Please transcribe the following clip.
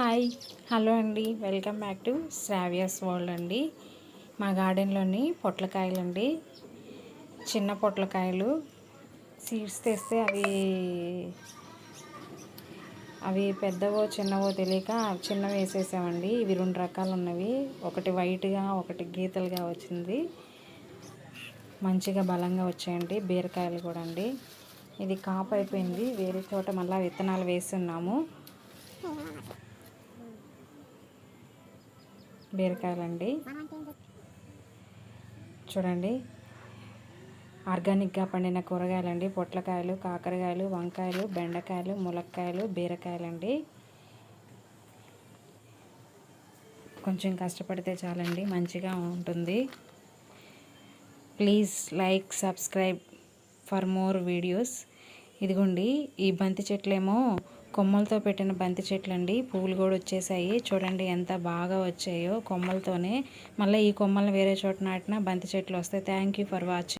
Hi. Hello అండి. Welcome back to Shravya's world అండి. మా గార్డెన్లోని పొట్లకాయలు అండి చిన్న పొట్లకాయలు. సీడ్స్ తెస్తే అవి అవి పెద్దవో చిన్నవో తెలియక చిన్నవి వేసేసామండి. ఇవి రెండు రకాలు ఉన్నవి ఒకటి వైట్గా ఒకటి గీతలుగా వచ్చింది. మంచిగా బలంగా వచ్చాయండి బీరకాయలు కూడా అండి. ఇది కాపు అయిపోయింది. వేరే చోట మళ్ళీ విత్తనాలు వేస్తున్నాము. బీరకాయలండి. చూడండి. ఆర్గానిక్గా పండిన కూరగాయలండి. పొట్లకాయలు కాకరకాయలు వంకాయలు బెండకాయలు ములక్కాయలు బీరకాయలండి. కొంచెం కష్టపడితే చాలండి మంచిగా ఉంటుంది. Please like subscribe for more videos. ఇదిగోండి ఈ బంతి చెట్లేమో కొమ్మలతో పెట్టిన బంతి చెట్లు అండి పువ్వులు కూడా వచ్చేసాయి. చూడండి ఎంత బాగా వచ్చాయో కొమ్మలతోనే. మళ్ళీ ఈ కొమ్మలు వేరే చోట నాటిన బంతి చెట్లు వస్తాయి. Thank you for watching